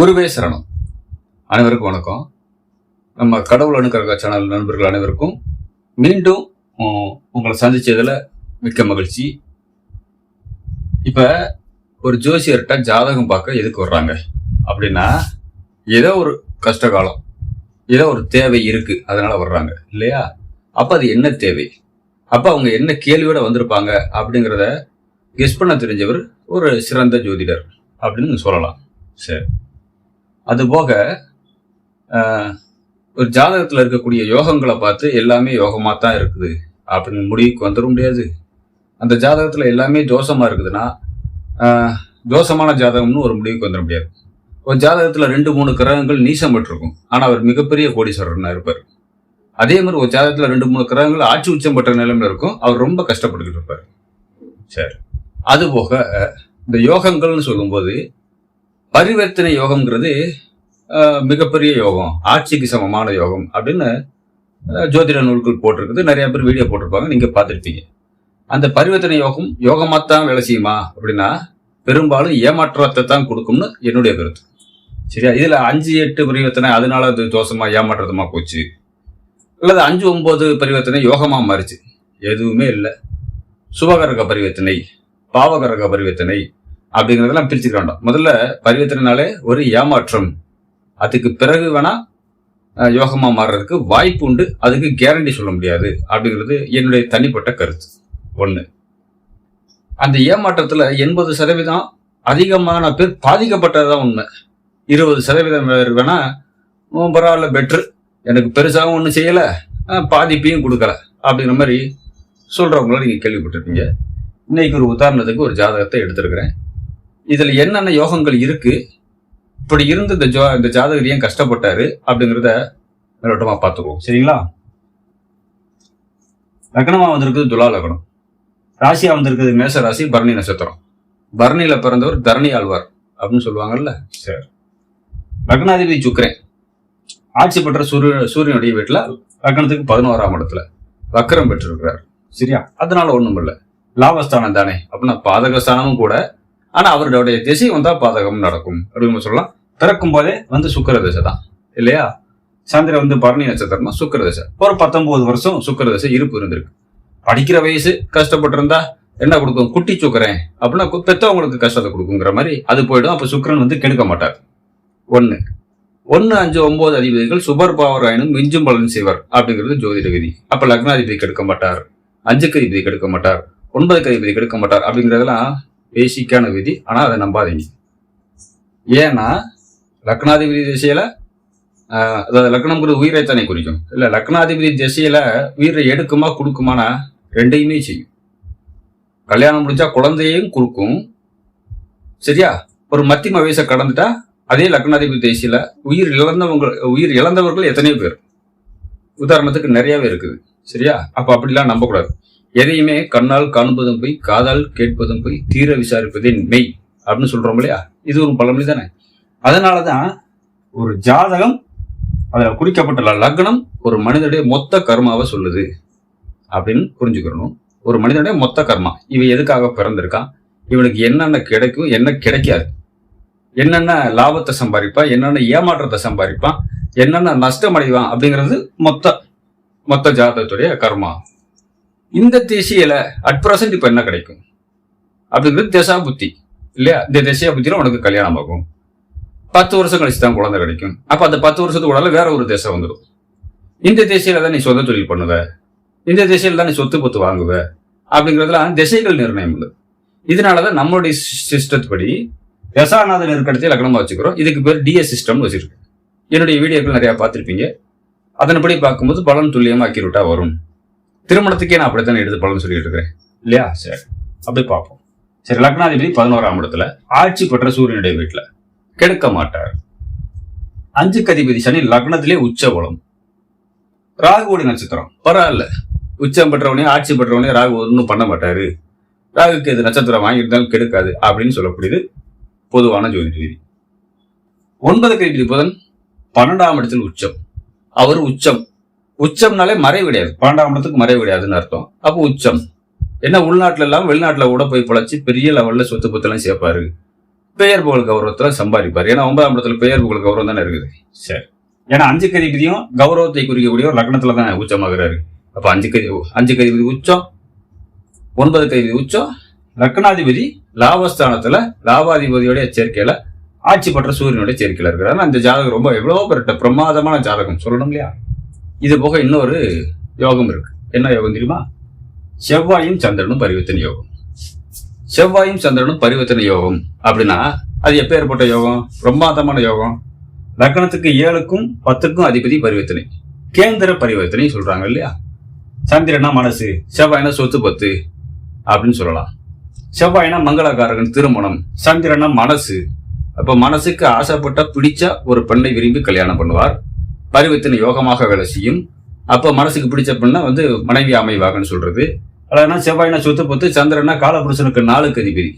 குருவே சரணம். அனைவருக்கும் வணக்கம். நம்ம கடவுள் அணுக்கரக சேனல் நண்பர்கள் அனைவருக்கும் மீண்டும் உங்களை சந்திச்சதுல மிக்க மகிழ்ச்சி. இப்ப ஒரு ஜோசியர்கிட்ட ஜாதகம் பார்க்க எதுக்கு வர்றாங்க? அப்படின்னா ஏதோ ஒரு கஷ்ட காலம் ஏதோ ஒரு தேவை இருக்கு அதனால வர்றாங்க இல்லையா? அப்ப அது என்ன தேவை? அப்ப அவங்க என்ன கேள்வியோட வந்திருப்பாங்க அப்படிங்கிறத கெஸ் பண்ண தெரிஞ்சவர் ஒரு சிறந்த ஜோதிடர் அப்படின்னு சொல்லலாம். சரி. அதுபோக ஒரு ஜாதகத்தில் இருக்கக்கூடிய யோகங்களை பார்த்து எல்லாமே யோகமாக தான் இருக்குது. அப்படின்னு முடிவுக்கு வந்துட முடியாது. அந்த ஜாதகத்தில் எல்லாமே தோஷமா இருக்குதுன்னா ஆஹ், தோஷமான ஜாதகம்னு ஒரு முடிவுக்கு வந்துட முடியாது. ஒரு ஜாதகத்தில் ரெண்டு மூணு கிரகங்கள் நீசம் பெற்றிருக்கும். ஆனால் அவர் மிகப்பெரிய கோடீஸ்வரர்னா இருப்பார். அதே மாதிரி ஒரு ஜாதகத்தில் ரெண்டு மூணு கிரகங்கள் ஆட்சி உச்சம் பெற்ற நிலைமையில் இருக்கும். அவர் ரொம்ப கஷ்டப்பட்டுக்கிட்டு இருப்பார். சரி. அதுபோக இந்த யோகங்கள்னு சொல்லும்போது பரிவர்த்தனை யோகம்ங்கிறது மிகப்பெரிய யோகம் ஆட்சிக்கு சமமான யோகம் அப்படின்னு ஜோதிட நூல்கள் போட்டிருக்குது. நிறைய பேர் வீடியோ போட்டிருப்பாங்க. நீங்கள் பார்த்துருப்பீங்க. அந்த பரிவர்த்தனை யோகம் யோகமாக தான் வேலை செய்யுமா அப்படின்னா பெரும்பாலும் ஏமாற்றத்தை தான் கொடுக்கும்னு என்னுடைய கருத்து. சரியா? இதில் அஞ்சு எட்டு பரிவர்த்தனை அதனால அது தோஷமாக ஏமாற்றமா போச்சு. அல்லது அஞ்சு ஒம்பது பரிவர்த்தனை யோகமாக மாறிச்சு. எதுவுமே இல்லை. சுபகரக பரிவர்த்தனை பாவகரக பரிவர்த்தனை அப்படிங்கிறதெல்லாம் பிரிச்சுக்க வேண்டாம். முதல்ல பரிவர்த்தனைனாலே ஒரு ஏமாற்றம். அதுக்கு பிறகு வேணா யோகமாக யோகமா மாறுறதுக்கு வாய்ப்பு உண்டு. அதுக்கு கேரண்டி சொல்ல முடியாது. அப்படிங்கிறது என்னுடைய தனிப்பட்ட கருத்து. ஒண்ணு. அந்த ஏமாற்றத்துல எண்பது சதவீதம் அதிகமான பேர் பாதிக்கப்பட்டதுதான் உண்மை. இருபது சதவீதம் பேர் வேணா பரவாயில்ல பெட்ரு எனக்கு பெருசாகவும் ஒன்றும் செய்யலை. பாதிப்பையும் கொடுக்கல. அப்படிங்கிற மாதிரி சொல்றவங்கள நீங்க கேள்விப்பட்டிருப்பீங்க. இன்னைக்கு ஒரு உதாரணத்துக்கு ஒரு ஜாதகத்தை எடுத்திருக்கிறேன். இதுல என்னென்ன யோகங்கள் இருக்கு? இப்படி இருந்து இந்த ஜோ இந்த ஜாதகர் ஏன் கஷ்டப்பட்டாரு? அப்படிங்கிறத மேலோட்டமா பார்த்துக்குவோம். சரிங்களா? லக்னமா வந்திருக்குது துலா லக்னம். ராசியா வந்திருக்குது மேச ராசி பரணி நட்சத்திரம். பரணியில பிறந்தவர் தரணி ஆழ்வார் அப்படின்னு சொல்லுவாங்கல்ல? சரி. லக்னாதிபதி சுக்கிரன். ஆட்சி பெற்ற சூரிய சூரியனுடைய வீட்டுல லக்னத்துக்கு பதினோராம் இடத்துல வக்கரம் பெற்றிருக்கிறார். சரியா? அதனால ஒண்ணும் இல்லை. லாபஸ்தானம் தானே. அப்படின்னா பாதகஸ்தானமும் கூட ஆனா அவருடைய திசை வந்தா பாதகம் நடக்கும். அப்படின்னு சொல்லலாம். பிறக்கும் போதே வந்து சுக்கர திசை தான். இல்லையா? சந்திரன் வந்து பரணி நட்சத்திரமா சுக்கர திசை. ஒரு பத்தொன்பது வருஷம் சுக்கர திசை இருப்பு இருந்திருக்கு. படிக்கிற வயசு கஷ்டப்பட்டிருந்தா என்ன கொடுக்கும்? குட்டி சுக்கரன். அப்படின்னா பெத்தவங்களுக்கு கஷ்டத்தை கொடுக்குங்கிற மாதிரி அது போயிடும். அப்ப சுக்கரன் வந்து கெடுக்க மாட்டார். ஒன்று ஒன்னு அஞ்சு ஒன்பது அதிபதிகள் சுபர் பாவராயனும் மிஞ்சும் பலன் செய்வர் அப்படிங்கிறது ஜோதிட விதி. அப்ப லக்னாதிபதி கெடுக்க மாட்டார். அஞ்சுக்கு அதிபதி கெடுக்க மாட்டார். ஒன்பதுக்கு அதிபதி கெடுக்க மாட்டார் அப்படிங்கிறதெல்லாம் பேசிக்கான விதி ஆனால் அதை நம்பாதீங்க. ஏன்னா லக்னாதிபதி திசையில் அதாவது லக்னம்ங்கிறது உயிரை தானே குறிக்கும். இல்லை லக்னாதிபதி திசையில் உயிரை எடுக்குமா கொடுக்குமானா ரெண்டையுமே செய்யும். கல்யாணம் முடிஞ்சா குழந்தையையும் கொடுக்கும். சரியா? ஒரு மத்திம வயசை கடந்துட்டா அதே லக்னாதிபதி திசையில உயிர் இழந்தவங்க உயிர் இழந்தவர்கள் எத்தனையோ பேர். உதாரணத்துக்கு நிறையவே இருக்குது. சரியா? அப்போ அப்படிலாம் நம்பக்கூடாது. எதையுமே கண்ணால் காண்பதும் போய் காதால் கேட்பதும் போய் தீர விசாரிப்பதே மெய் அப்படின்னு சொல்றோம் இல்லையா? இது ஒரு பழமொழி தானே. அதனாலதான் ஒரு ஜாதகம் அதில் குறிக்கப்பட்ட லக்னம் ஒரு மனிதனுடைய மொத்த கர்மாவை சொல்லுது அப்படின்னு புரிஞ்சுக்கிறணும். ஒரு மனிதனுடைய மொத்த கர்மா இவன் எதுக்காக பிறந்திருக்கான்? இவனுக்கு என்னென்ன கிடைக்கும் என்ன கிடைக்காது? என்னென்ன லாபத்தை சம்பாதிப்பான் என்னென்ன ஏமாற்றத்தை சம்பாதிப்பான் என்னென்ன நஷ்டம் அடைவான் அப்படிங்கிறது மொத்த மொத்த ஜாதகத்துடைய கர்மா. இந்த திசையில அட் பிரசன்ட் இப்ப என்ன கிடைக்கும்? அப்படிங்கிறது திசா புத்தி இல்லையா? இந்த திசையா புத்தியில உனக்கு கல்யாணம் ஆகும். பத்து வருஷம் கழிச்சு தான் குழந்தை கிடைக்கும். அப்ப அந்த பத்து வருஷத்துக்கு உடல வேற ஒரு திசை வந்துடும் இந்த திசையில தான் நீ சொந்த தொழில் பண்ணுவ. இந்த திசையில தான் நீ சொத்து பத்து வாங்குவ. அப்படிங்கிறதுலாம் திசைகள் நிர்ணயம் உள்ளது இதனாலதான் நம்மளுடைய சிஸ்டத்துப்படி தசாநாதன் இருக்கிறதே லக்னமா வச்சுக்கிறோம். இதுக்கு பேர் டிஎஸ் சிஸ்டம்னு வச்சிருக்கு. என்னுடைய வீடியோக்கள் நிறைய பார்த்துருப்பீங்க. அதன்படி பார்க்கும்போது பலன் துல்லியமா அக்யூரேட்டாக வரும். திருமணத்துக்கே நான் அப்படித்தானே எடுத்து பலன் சொல்லிட்டு இருக்கிறேன். இல்லையா? சரி. அப்படி பார்ப்போம். சரி லக்னாதிபதி பதினோராம் இடத்துல ஆட்சி பெற்ற சூரியனுடைய வீட்டில் கெடுக்க மாட்டார். அஞ்சு கதிபதி சனி லக்னத்திலே உச்ச பலம் ராகுவோட நட்சத்திரம். பரவாயில்ல. உச்சம் பெற்றவனே ஆட்சி பெற்றவனே ராகு ஒன்றும் பண்ண மாட்டாரு. ராகுக்கு இது நட்சத்திரம் வாங்கியிருந்தாலும் கெடுக்காது அப்படின்னு சொல்லக்கூடியது பொதுவான ஜோதிட ரீதி. ஒன்பது அதிபதி புதன் பன்னெண்டாம் இடத்தில் உச்சம். அவர் உச்சம். உச்சம்னாலே மறைவு கிடையாது பன்னெண்டாம் இடத்துக்கு மறைவு கிடையாதுன்னு அர்த்தம். அப்போ உச்சம். என்ன உள்நாட்டில் எல்லாம் வெளிநாட்டில் கூட போய் பொழைச்சு பெரிய லெவலில் சொத்து பத்தெல்லாம் சேர்ப்பாரு. பெயர் புகழ் கௌரவத்தில் சம்பாதிப்பார். ஏன்னா ஒன்பதாம் இடத்துல பெயர் புகழ் கௌரவம் தானே இருக்குது. சரி. ஏன்னா அஞ்சு கதிபதியும் கௌரவத்தை குறிக்கக்கூடிய ஒரு லக்னத்தில் தான் உச்சமாகிறாரு. அப்போ அஞ்சு கதி அஞ்சு கதிபதி உச்சம் ஒன்பது கதிபதி உச்சம் லக்னாதிபதி லாபஸ்தானத்துல லாபாதிபதியோடைய சேர்க்கையில ஆட்சி பெற்ற சூரியனுடைய சேர்க்கையில இருக்கிறாரு. அந்த ஜாதகம் ரொம்ப எவ்வளோ பெருட்ட பிரமாதமான ஜாதகம். சொல்லணும் இல்லையா? இது போக இன்னொரு யோகம் இருக்கு. என்ன யோகம் தெரியுமா? செவ்வாயும் சந்திரனும் பரிவர்த்தனை யோகம். செவ்வாயும் சந்திரனும் பரிவர்த்தனை யோகம் அப்படின்னா அது எப்போ ஏற்பட்ட யோகம்? பிரமாதமான யோகம். லக்னத்துக்கு ஏழுக்கும் பத்துக்கும் அதிபதி பரிவர்த்தனை. கேந்திர பரிவர்த்தனை சொல்றாங்க இல்லையா? சந்திரனா மனசு செவ்வாய்னா சொத்து பத்து அப்படின்னு சொல்லலாம். செவ்வாய்னா மங்களகாரகன் திருமணம். சந்திரனா மனசு. அப்ப மனசுக்கு ஆசைப்பட்ட பிடிச்ச ஒரு பெண்ணை விரும்பி கல்யாணம் பண்ணுவார். பரிவர்த்தனை யோகமாக வேலை செய்யும். அப்போ மனசுக்கு பிடிச்ச பெண்ணா வந்து மனைவி அமைவாகன்னு சொல்றது. அதாவதுனா செவ்வாய்னா சொத்து பத்து சந்திரனா காலபுருஷனுக்கு நாளுக்கு அதிபதி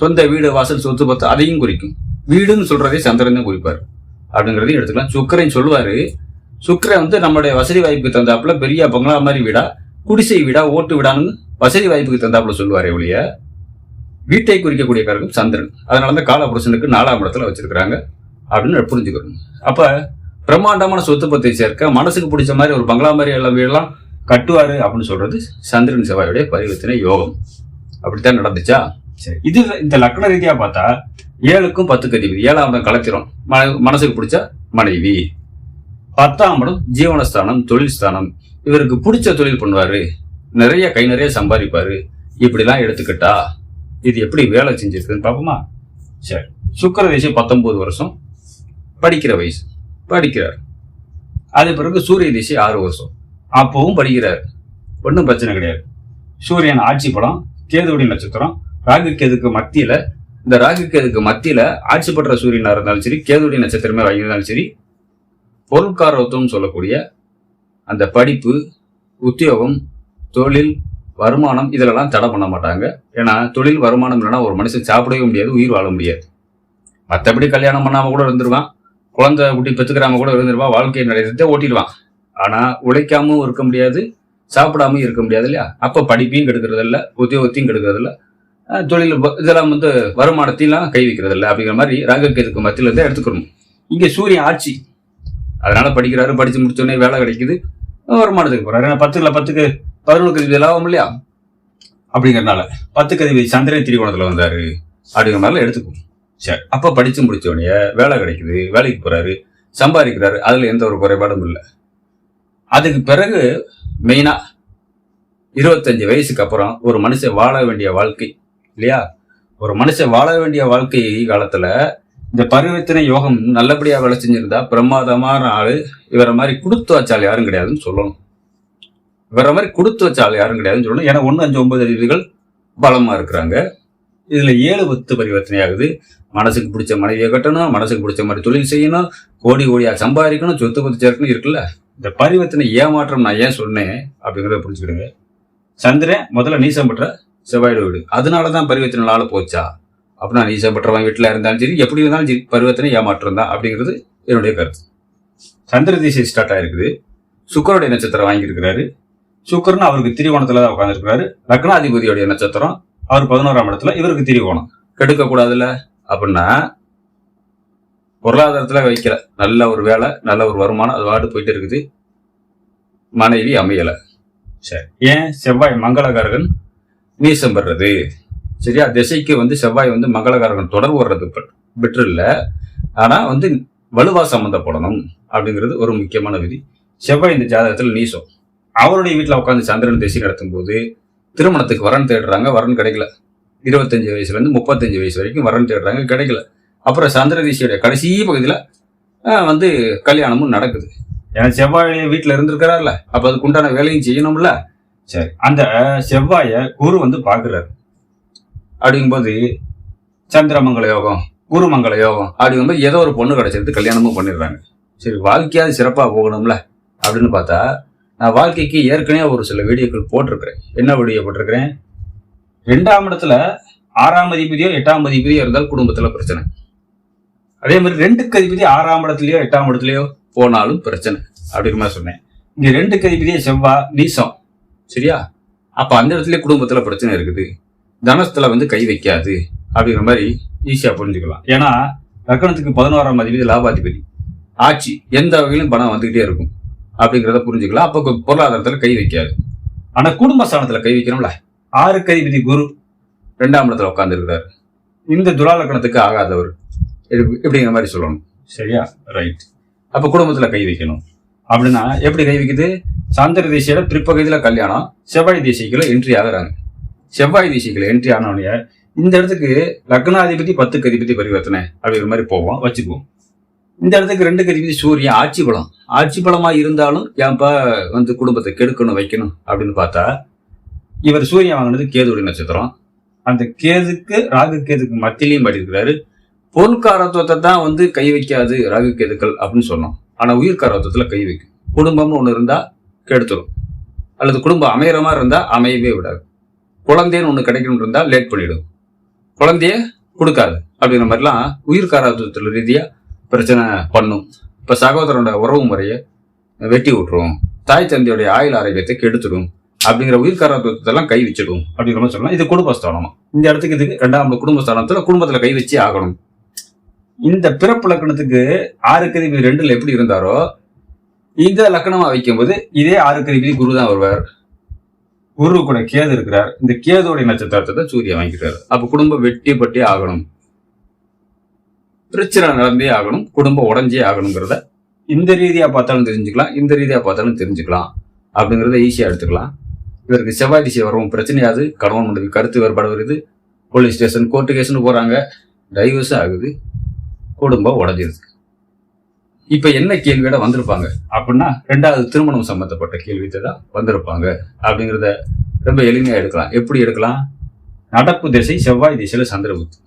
சொந்த வீடு வாசல் சொத்து பத்து அதையும் குறிக்கும். வீடுன்னு சொல்றதே சந்திரன் தான் குறிப்பார். அப்படிங்கிறதையும் எடுத்துக்கலாம். சுக்கரன் சொல்லுவாரு சுக்கரன் வந்து நம்மளுடைய வசதி வாய்ப்புக்கு தந்தாப்புல பெரிய பங்களா மாதிரி வீடா குடிசை வீடா ஓட்டு வீடான்னு வசதி வாய்ப்புக்கு தந்தாப்புல சொல்லுவார் ஒழிய வீட்டை குறிக்கக்கூடிய காரகம் சந்திரன். அதனால தான் காலபுருஷனுக்கு நாலாம் இடத்துல வச்சிருக்கிறாங்க. அப்படின்னு புரிஞ்சுக்கணும். அப்போ பிரம்மாண்டமான சொத்து பத்தை சேர்க்க மனசுக்கு பிடிச்ச மாதிரி ஒரு பங்களா மாதிரி எல்லாம் வீடெல்லாம் கட்டுவாரு அப்படின்னு சொல்றது சந்திரன் செவ்வாயுடைய பரிவர்த்தனை யோகம். அப்படித்தான் நடந்துச்சா? சரி இது இந்த லக்ன ரீதியா பார்த்தா ஏழுக்கும் பத்துக்கு அதிபதி. ஏழாம் இடம் கலத்திரம். மன- மனசுக்கு பிடிச்ச மனைவி. பத்தாம் இடம் ஜீவனஸ்தானம் தொழில் ஸ்தானம் இவருக்கு பிடிச்ச தொழில் பண்ணுவாரு. நிறைய கை நிறைய சம்பாதிப்பாரு. இப்படிலாம் எடுத்துக்கிட்டா இது எப்படி வேலை செஞ்சிருக்குன்னு பார்ப்போமா? சரி சுக்கர வயசு பத்தொன்பது வருஷம் படிக்கிற வயசு. படிக்கிறார். அது பிறகு சூரிய திசை ஆறு வருஷம். அப்பவும் படிக்கிறார். ஒன்றும் பிரச்சனை கிடையாது. சூரியன் ஆட்சி படம் கேதுவடி நட்சத்திரம் ராகு கேதுக்கு மத்தியில இந்த ராகு கேதுக்கு மத்தியில ஆட்சி பெற்ற சூரியனா இருந்தாலும் சரி கேதுவடி நட்சத்திரமே வாங்கியிருந்தாலும் சரி பொருட்காரத்துவம் சொல்லக்கூடிய அந்த படிப்பு உத்தியோகம் தொழில் வருமானம் இதிலெல்லாம் தடை பண்ண மாட்டாங்க. ஏன்னா தொழில் வருமானம் இல்லைன்னா ஒரு மனுஷன் சாப்பிடவே முடியாது உயிர் வாழ முடியாது. மற்றபடி கல்யாணம் பண்ணாமல் கூட இருந்துருவான். குழந்தை குட்டி பெற்றுக்கிறாம கூட இருந்துருவா வாழ்க்கை நடத்தத்தை ஓட்டிடுவான். ஆனா உழைக்காமவும் இருக்க முடியாது சாப்பிடாம இருக்க முடியாது இல்லையா? அப்ப படிப்பையும் கெடுக்கிறது இல்லை உத்தியோகத்தையும் கெடுக்கிறது இல்லை தொழில் இதெல்லாம் வந்து வருமானத்தையும் கை வைக்கிறது இல்லை அப்படிங்கிற மாதிரி ராகக்கேதுக்கு மத்தியில இருந்தே எடுத்துக்கணும். இங்க சூரியன் ஆட்சி. அதனால படிக்கிறாரு படிச்சு முடிச்ச வேலை கிடைக்குது. வருமானத்துக்கு போறாரு. ஏன்னா பத்துல பத்துக்கு பதினொன்று கதிபதி லாபம் இல்லையா? அப்படிங்கிறனால பத்து கதிபதி சந்திரன் திரிகோணத்துல வந்தாரு. அப்படிங்கிற மாதிரிலாம் எடுத்துக்கும் சரி அப்போ படித்து முடிச்ச வேலை கிடைக்குது வேலைக்கு போகிறாரு சம்பாதிக்கிறாரு அதில் எந்த ஒரு குறைபாடும் இல்லை. அதுக்கு பிறகு மெயினாக இருபத்தஞ்சு வயசுக்கு அப்புறம் ஒரு மனுஷன் வாழ வேண்டிய வாழ்க்கை இல்லையா? ஒரு மனுஷன் வாழ வேண்டிய வாழ்க்கை காலத்தில் இந்த பரிவர்த்தனை யோகம் நல்லபடியாக வேலை செஞ்சிருந்தா பிரமாதமான ஆள் இவரை மாதிரி கொடுத்து வச்சால் யாரும் கிடையாதுன்னு சொல்லணும். இவரை மாதிரி கொடுத்து வச்சால் யாரும் கிடையாதுன்னு சொல்லணும். ஏன்னா ஒன்று அஞ்சு ஒன்பது அதிபதிகள் பலமாக இருக்கிறாங்க. இதுல ஏழு பத்து பரிவர்த்தனை ஆகுது. மனசுக்கு பிடிச்ச மனைவியை கட்டணும் மனசுக்கு பிடிச்ச மாதிரி தொழில் செய்யணும் கோடி கோடியா சம்பாதிக்கணும் சொத்து பத்து சேர்க்கணும் இருக்குல்ல. இந்த பரிவர்த்தனை ஏமாற்றம் நான் ஏன் சொன்னேன் அப்படிங்கிறத புரிஞ்சுக்கிடுங்க. சந்திரன் முதல்ல நீசம் பெற்ற செவ்வாயோட வீடு. அதனால தான் பரிவர்த்தனை நாள போச்சா? அப்படின்னா நீசம் பெற்றவன் வீட்டில் இருந்தாலும் சரி எப்படி இருந்தாலும் சரி பரிவர்த்தனை ஏமாற்றம் தான் அப்படிங்கிறது என்னுடைய கருத்து. சந்திர திசை ஸ்டார்ட் ஆயிருக்குது. சுக்கரோடைய நட்சத்திரம் வாங்கியிருக்கிறாரு. சுக்கரன் அவருக்கு திரிகோணத்துல தான் உட்காந்துருக்கிறாரு லக்னாதிபதியோடைய நட்சத்திரம் அவர் பதினோராம் இடத்துல இவருக்கு திரிகோணம் கெடுக்க கூடாதுல்ல அப்படின்னா பொருளாதாரத்துல வைக்கல. நல்ல ஒரு வேலை நல்ல ஒரு வருமானம் அது வாட்டு போயிட்டு இருக்குது. மனைவி அமையல. சரி. ஏன்? செவ்வாய் மங்களகாரகன் நீசம் பெறது சரியா? திசைக்கு வந்து செவ்வாய் வந்து மங்களகாரகன் தொடர்பு வர்றது பெற்று இல்லை ஆனா வந்து வலுவா சம்மந்தப்படணும் அப்படிங்கிறது ஒரு முக்கியமான விதி. செவ்வாய் இந்த ஜாதகத்தில் நீசம். அவருடைய வீட்டில் உட்காந்து சந்திரன் திசை நடத்தும் போது திருமணத்துக்கு வரன் தேடுறாங்க வரன் கிடைக்கல. இருபத்தஞ்சு வயசுலேருந்து முப்பத்தஞ்சு வயசு வரைக்கும் வரன் தேடுறாங்க கிடைக்கல. அப்புறம் சந்திரதிசியோடைய கடைசி பகுதியில் வந்து கல்யாணமும் நடக்குது. ஏன்னா செவ்வாய் வீட்டில் இருந்திருக்கிறார்ல அப்போ அதுக்கு உண்டான வேலையும் செய்யணும்ல. சரி அந்த செவ்வாயை குரு வந்து பார்க்குறாரு. அப்படிங்கும்போது சந்திரமங்கல யோகம் குருமங்கல யோகம் அப்படிங்கும்போது ஏதோ ஒரு பொண்ணு கிடைச்சிருந்து கல்யாணமும் பண்ணிடுறாங்க. சரி வாழ்க்கையாவது சிறப்பாக போகணும்ல அப்படின்னு பார்த்தா நான் வாழ்க்கைக்கு ஏற்கனவே ஒரு சில வீடியோக்கள் போட்டிருக்கிறேன். என்ன வீடியோ போட்டிருக்கிறேன்? ரெண்டாம் இடத்துல ஆறாம் அதிபதியோ எட்டாம் அதிபதியோ இருந்தால் குடும்பத்துல பிரச்சனை. அதே மாதிரி ரெண்டுக்கு அதிபதி ஆறாம் இடத்துலயோ எட்டாம் இடத்துலயோ போனாலும் பிரச்சனை. அப்படிங்கிற மாதிரி சொன்னேன். இங்க ரெண்டுக்கு அதிபதியே செவ்வா நீசம். சரியா? அப்ப அந்த இடத்துல குடும்பத்துல பிரச்சனை இருக்குது. தனத்துல வந்து கை வைக்காது. அப்படிங்கிற மாதிரி ஈஸியா புரிஞ்சுக்கலாம். ஏன்னா லக்கணத்துக்கு பதினோராம் அதிபதி லாபாதிபதி. ஆட்சி எந்த வகையிலும் பணம் வந்துகிட்டே இருக்கும். அப்படிங்கிறத புரிஞ்சுக்கலாம். அப்போ பொருளாதாரத்தில் கை வைக்காது. ஆனால் குடும்ப ஸ்தானத்துல கை வைக்கணும்ல. ஆறு கைவிதி குரு ரெண்டாம் இடத்துல உட்காந்துருக்கிறார் இந்த துராலக்கணத்துக்கு ஆகாதவர். இப்படி- இப்படிங்கிற மாதிரி சொல்லணும். சரியா? ரைட் அப்போ குடும்பத்தில் கை வைக்கணும். அப்படின்னா எப்படி கை வைக்குது? சந்திர தேசியில பிற்பகுதியில் கல்யாணம் செவ்வாய் தேசியக்குள்ள என்ட்ரி ஆகுறாங்க. செவ்வாய் தேசியக்குள்ள என்ட்ரி ஆனவனைய இந்த இடத்துக்கு லக்னாதிபதி பத்துக்கு அதிபதி பரிவர்த்தனை அப்படிங்கிற மாதிரி போவோம் வச்சுக்குவோம். இந்த இடத்துக்கு ரெண்டுக்கு அதிபதி சூரியன் ஆட்சி பலம் ஆட்சி பலமா இருந்தாலும் ஏன்பா வந்து குடும்பத்தை கெடுக்கணும் வைக்கணும் அப்படின்னு பார்த்தா இவர் சூரியன் வாங்கினது கேதுடைய நட்சத்திரம். அந்த கேதுக்கு ராகு கேதுக்கு மத்தியிலையும் படிக்கிறாரு பொருட்காரத்துவத்தை தான் வந்து கை வைக்காது ராகு கேதுக்கள் அப்படின்னு சொன்னோம். ஆனா உயிர்காரத்துவத்துல கை வைக்கும். குடும்பம்னு ஒண்ணு இருந்தா கெடுத்துரும். அல்லது குடும்பம் அமையற மாதிரி இருந்தா அமையவே விடாது. குழந்தைன்னு ஒண்ணு கிடைக்கணும் இருந்தா லேட் பண்ணிடும். குழந்தைய கொடுக்காது. அப்படிங்கிற மாதிரிலாம் உயிர்காரத்துவத்துல ரீதியா பிரச்சனை பண்ணும். இப்ப சகோதரனோட உறவு முறையை வெட்டி விட்டுரும். தாய் தந்தையுடைய ஆயுள் ஆரோக்கியத்தை கெடுத்துடும். அப்படிங்கிற உயிர்காரத்துவத்தெல்லாம் கை வச்சிடும் அப்படிங்கிற மாதிரி சொல்லலாம் இது குடும்பஸ்தானமா? இந்த இடத்துக்கு இதுக்கு ரெண்டாம் குடும்பஸ்தானத்துல குடும்பத்துல கை வச்சு ஆகணும். இந்த பிறப்பு லக்கணத்துக்கு ஆறு கருவி ரெண்டுல எப்படி இருந்தாரோ இந்த லக்கணமா வைக்கும்போது இதே ஆறு கருவி குரு தான் வருவார். குரு கூட கேது இருக்கிறார். இந்த கேதோடைய நட்சத்திரத்தை தான் சூரியன் வாங்கிக்கிறார். அப்ப குடும்பம் வெட்டி பட்டி ஆகணும். பிரச்சனை நடந்தே ஆகணும் குடும்பம் உடஞ்சே ஆகணுங்கிறத இந்த ரீதியாக பார்த்தாலும் தெரிஞ்சுக்கலாம் இந்த ரீதியாக பார்த்தாலும் தெரிஞ்சுக்கலாம் அப்படிங்கிறத ஈஸியாக எடுத்துக்கலாம். இவருக்கு செவ்வாய் திசை வரவும் பிரச்சனையாது கணவன் மனைவி கருத்து வேறுபாடு வருது போலீஸ் ஸ்டேஷன் கோர்ட்டு கேஸ்னு போகிறாங்க டைவர்ஸ் ஆகுது குடும்பம் உடஞ்சிருது. இப்போ என்ன கேள்வியோட வந்திருப்பாங்க? அப்படின்னா ரெண்டாவது திருமணம் சம்மந்தப்பட்ட கேள்வித்தை தான் வந்திருப்பாங்க அப்படிங்கிறத ரொம்ப எளிமையாக எடுக்கலாம். எப்படி எடுக்கலாம்? நடப்பு திசை செவ்வாய் திசையில் சந்திரபுத்து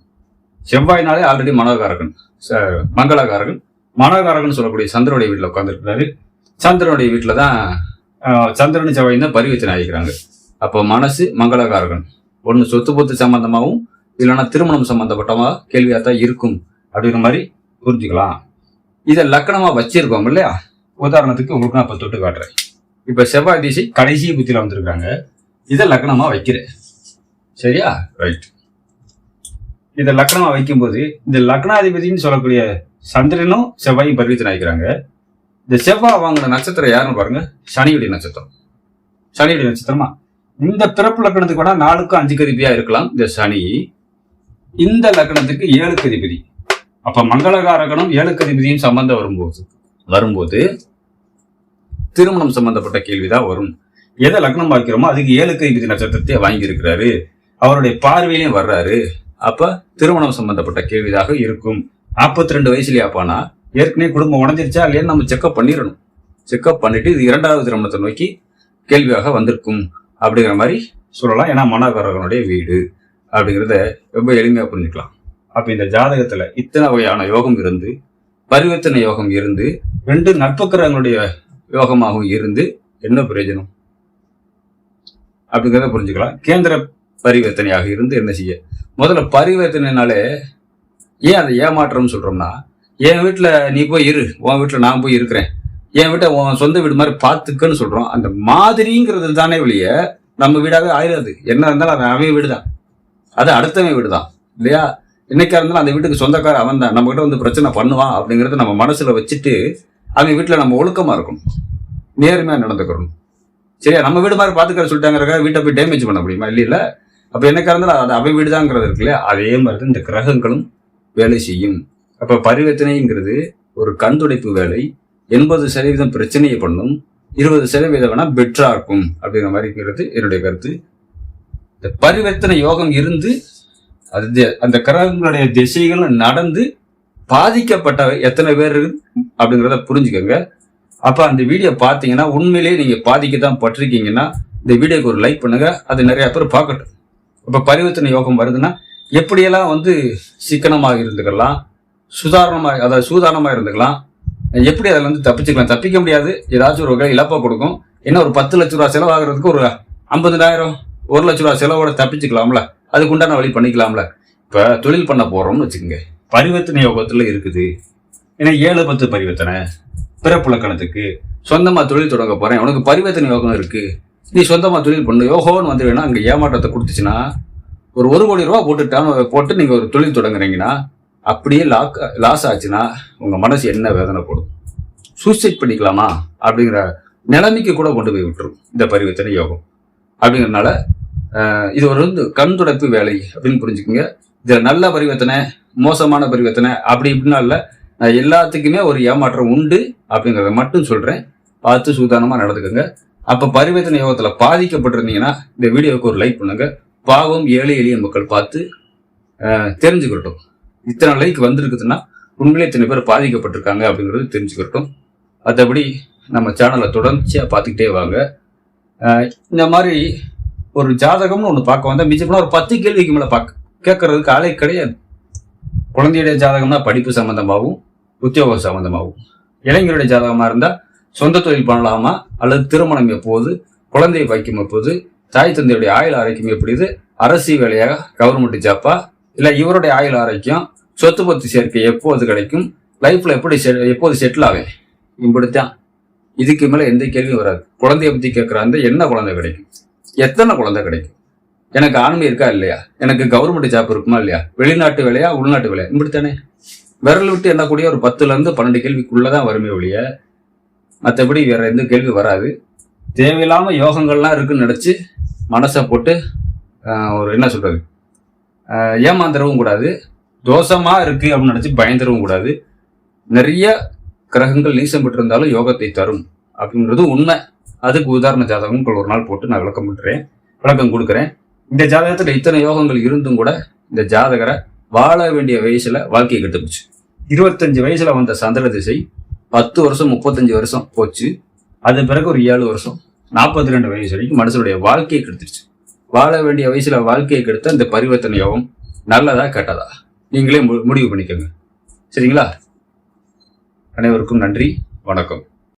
செவ்வாய்னாலே ஆல்ரெடி மனோகாரகன் ச- மங்களகாரகன். மனோகாரகன் சொல்லக்கூடிய சந்திரனுடைய வீட்டில் உட்காந்துருக்கிறாரு சந்திரனுடைய வீட்டில் தான் சந்திரன் செவ்வாய் தான் பரிவர்த்தனை ஆகிக்கிறாங்க. அப்போ மனசு மங்களகாரகன். ஒன்று சொத்து பொத்து சம்பந்தமாகவும் இல்லைன்னா திருமணம் சம்பந்தப்பட்டமா கேள்வியாக தான் இருக்கும். அப்படிங்கிற மாதிரி புரிஞ்சுக்கலாம். இதை லக்கணமாக வச்சிருக்கோம் இல்லையா? உதாரணத்துக்கு உங்களுக்கு நான் இப்போ தொட்டு காட்டுறேன். இப்போ செவ்வாய் திசை கடைசி புத்தியில் வந்திருக்காங்க. இதை லக்கணமாக வைக்கிறேன். சரியா? ரைட் இந்த லக்னமா வைக்கும்போது இந்த லக்னாதிபதினு சொல்லக்கூடிய சந்திரனும் செவ்வாயும் பரிவர்த்தனை ஆகிக்கிறாங்க இந்த செவ்வாய் வாங்கின நட்சத்திரம் யாருன்னு பாருங்க சனியுடைய நட்சத்திரம். சனியுடைய நட்சத்திரமா? இந்த பிறப்பு லக்கணத்துக்கு வேணா நாலுக்கும் அஞ்சு கதிபதியா இருக்கலாம் இந்த சனி. இந்த லக்கணத்துக்கு ஏழு கதிபதி அப்ப மங்களகாரகணம் ஏழு கதிபதியும் சம்பந்தம் வரும்போது வரும்போது திருமணம் சம்பந்தப்பட்ட கேள்விதான் வரும். எதை லக்னம் பார்க்கிறோமோ அதுக்கு ஏழு கதிபதி நட்சத்திரத்தை வாங்கி இருக்கிறாரு அவருடைய பார்வையிலையும் வர்றாரு. அப்ப திருமணம் சம்பந்தப்பட்ட கேள்விதாக இருக்கும். நாற்பத்தி ரெண்டு வயசுலயா போனா ஏற்கனவே குடும்பம் உடஞ்சிருச்சா இல்லையான்னு நம்ம செக்அப் பண்ணிடணும். செக்அப் பண்ணிட்டு இது இரண்டாவது திருமணத்தை நோக்கி கேள்வியாக வந்திருக்கும். அப்படிங்கிற மாதிரி சொல்லலாம். ஏன்னா மனோகரகனுடைய வீடு அப்படிங்கிறத ரொம்ப எளிமையாக புரிஞ்சுக்கலாம். அப்போ இந்த ஜாதகத்தில் இத்தனை வகையான யோகம் இருந்து பரிவர்த்தனை யோகம் இருந்து ரெண்டு நட்புக்கிரகங்களுடைய யோகமாகவும் இருந்து என்ன பிரயோஜனம்? அப்படிங்கிறத புரிஞ்சுக்கலாம். கேந்திர பரிவர்த்தனையாக இருந்து என்ன செய்ய? முதல்ல பரிவர்த்தனைனாலே ஏன் அதை ஏமாற்றம்னு சொல்கிறோம்னா என் வீட்டில் நீ போய் இரு உன் வீட்டில் நான் போய் இருக்கிறேன். என் வீட்டை உன் சொந்த வீடு மாதிரி பார்த்துக்கன்னு சொல்கிறோம் அந்த மாதிரிங்கிறது தானே வெளிய நம்ம வீடாகவே ஆயிடாது என்ன இருந்தாலும் அது அவன் வீடு தான் அது அடுத்தவன் வீடு தான் இல்லையா? என்னைக்கா இருந்தாலும் அந்த வீட்டுக்கு சொந்தக்கார அவன் தான். நம்மகிட்ட வந்து பிரச்சனை பண்ணுவான் அப்படிங்கிறத நம்ம மனசில் வச்சுட்டு அவன் வீட்டில் நம்ம ஒழுக்கமாக இருக்கணும். நேர்மையாக நடந்துக்கிறணும் சரியா? நம்ம வீடு மாதிரி பார்த்துக்கிற சொல்லிட்டாங்கிறக்காக வீட்டை போய் டேமேஜ் பண்ண முடியுமா? இல்லை அப்போ என்ன காரணம் அது அவை வீடுதாங்கிறது இருக்கு இல்லையா? அதே மாதிரி தான் இந்த கிரகங்களும் வேலை செய்யும். அப்போ பரிவர்த்தனைங்கிறது ஒரு கண்துடைப்பு வேலை. எண்பது சதவீதம் பிரச்சனையை பண்ணும். இருபது சதவீதம் வேணா பெட்டரா இருக்கும் அப்படிங்கிற மாதிரிங்கிறது என்னுடைய கருத்து. இந்த பரிவர்த்தனை யோகம் இருந்து அது அந்த கிரகங்களுடைய திசைகளும் நடந்து பாதிக்கப்பட்ட எத்தனை பேர் அப்படிங்கிறத புரிஞ்சுக்கோங்க. அப்போ அந்த வீடியோ பார்த்தீங்கன்னா உண்மையிலேயே நீங்கள் பாதிக்க தான் பட்டிருக்கீங்கன்னா இந்த வீடியோக்கு ஒரு லைக் பண்ணுங்கள் அது நிறையா பேர் பார்க்கட்டும். இப்போ பரிவர்த்தனை யோகம் வருதுன்னா எப்படியெல்லாம் வந்து சிக்கனமாக இருந்துக்கலாம் சுதாரணமாக அதாவது சூதாரணமாக இருந்துக்கலாம் எப்படி அதில் வந்து தப்பிச்சுக்கலாம்? தப்பிக்க முடியாது. ஏதாச்சும் ஒரு வகையில் இழப்பாக கொடுக்கும். என்ன ஒரு பத்து லட்ச ரூபா செலவாகிறதுக்கு ஒரு ஐம்பதுனாயிரம் ஒரு லட்ச ரூபா செலவோட தப்பிச்சுக்கலாம்ல. அதுக்கு உண்டான வழி பண்ணிக்கலாம்ல. இப்போ தொழில் பண்ண போகிறோம்னு வச்சுக்கோங்க. பரிவர்த்தனை யோகத்தில் இருக்குது. ஏன்னா ஏழு பத்து பரிவர்த்தனை பிறப்புலக்கணத்துக்கு சொந்தமாக தொழில் தொடங்க போகிறேன் உனக்கு பரிவர்த்தனை யோகம் இருக்குது நீ சொந்தமாக தொழில் பண்ணு. யோகோன்னு வந்து அங்கே ஏமாற்றத்தை கொடுத்துச்சுன்னா ஒரு ஒரு கோடி ரூபா போட்டு போட்டு நீங்கள் ஒரு தொழில் தொடங்குறீங்கன்னா அப்படியே லாக் லாஸ் ஆச்சுன்னா உங்கள் மனசு என்ன வேதனை போடும்? சூசைட் பண்ணிக்கலாமா? அப்படிங்கிற நிலைமைக்கு கூட கொண்டு போய் விட்டுரும். இந்த பரிவர்த்தனை யோகம். அப்படிங்கறதுனால இது ஒரு வந்து கண் துடைப்பு வேலை அப்படின்னு புரிஞ்சுக்கோங்க. இதில் நல்ல பரிவர்த்தனை மோசமான பரிவர்த்தனை அப்படி இப்படின்னா இல்லை நான் எல்லாத்துக்குமே ஒரு ஏமாற்றம் உண்டு அப்படிங்கிறத மட்டும் சொல்கிறேன் பார்த்து சூதானமாக நடந்துக்கோங்க. அப்ப பரிவர்த்தனை யோகத்துல பாதிக்கப்பட்டிருந்தீங்கன்னா இந்த வீடியோவுக்கு ஒரு லைக் பண்ணுங்க. பாவம் ஏழை எளிய மக்கள் பார்த்து தெரிஞ்சுக்கிட்டோம். இத்தனை லைக் வந்திருக்குதுன்னா உண்மையிலே இத்தனை பேர் பாதிக்கப்பட்டிருக்காங்க அப்படிங்கிறது தெரிஞ்சுக்கிட்டோம். மற்றபடி நம்ம சேனலை தொடர்ச்சியாக பார்த்துக்கிட்டே வாங்க. இந்த மாதிரி ஒரு ஜாதகம்னு ஒன்று பார்க்க வந்தால் மிச்சம் ஒரு பத்து கேள்விக்கு மேலே பார்க்க கேட்கறதுக்கு ஆளே கிடையாது. குழந்தையுடைய ஜாதகம்னா படிப்பு சம்மந்தமாகவும் உத்தியோகம் சம்மந்தமாகவும் இளைஞருடைய ஜாதகமாக இருந்தால் சொந்த தொழில் பண்ணலாமா? அல்லது திருமணம் எப்போது? குழந்தையை வைக்கும் எப்போது? தாய் தந்தையுடைய ஆயுள் ஆரோக்கியம் எப்படி இது? அரசு வேலையாக கவர்மெண்ட் ஜாப்பா இல்லை இவருடைய ஆயுள் ஆரோக்கியம் சொத்து பத்து சேர்க்கை எப்போது கிடைக்கும்? லைஃப்ல எப்படி எப்போது செட்டில் ஆவேன் இப்படித்தான். இதுக்கு மேலே எந்த கேள்வியும் வராது. குழந்தைய பற்றி கேட்குறாங்க என்ன குழந்தை கிடைக்கும்? எத்தனை குழந்தை கிடைக்கும்? எனக்கு ஆண்மை இருக்கா இல்லையா? எனக்கு கவர்மெண்ட் ஜாப் இருக்குமா இல்லையா? வெளிநாட்டு வேலையா உள்நாட்டு வேலையா? இப்படித்தானே. விரல் விட்டு என்ன கூடிய ஒரு பத்துல இருந்து பன்னெண்டு கேள்விக்குள்ளதான் வருமே ஒழிய மற்றபடி வேற எந்த கேள்வி வராது. தேவையில்லாம யோகங்கள்லாம் இருக்குன்னு நினச்சி மனசை போட்டு ஒரு என்ன சொல்றது? ஏமாந்துடவும் கூடாது. தோஷமா இருக்கு அப்படின்னு நினச்சி பயந்துடவும் கூடாது. நிறைய கிரகங்கள் நீசம் பெற்றிருந்தாலும் யோகத்தை தரும் அப்படின்றது உண்மை. அதுக்கு உதாரண ஜாதகம் ஒரு நாள் போட்டு நான் விளக்கம் பண்ணுறேன் விளக்கம் கொடுக்குறேன். இந்த ஜாதகத்தில் இத்தனை யோகங்கள் இருந்தும் கூட இந்த ஜாதகரை வாழ வேண்டிய வயசுல வாழ்க்கையை கெட்டுப்போச்சு இருபத்தஞ்சு வயசுல வந்த சந்திர திசை பத்து வருஷம் முப்பத்தஞ்சு வருஷம் போச்சு. அது பிறகு ஒரு ஏழு வருஷம் நாற்பத்தி ரெண்டு வயசு வரைக்கும் மனுஷனுடைய வாழ்க்கையை கெடுத்துருச்சு. வாழ வேண்டிய வயசுல வாழ்க்கையை கெடுத்த இந்த பரிவர்த்தனை யோகம் நல்லதா கெட்டதா? நீங்களே மு- முடிவு பண்ணிக்கோங்க. சரிங்களா? அனைவருக்கும் நன்றி வணக்கம்.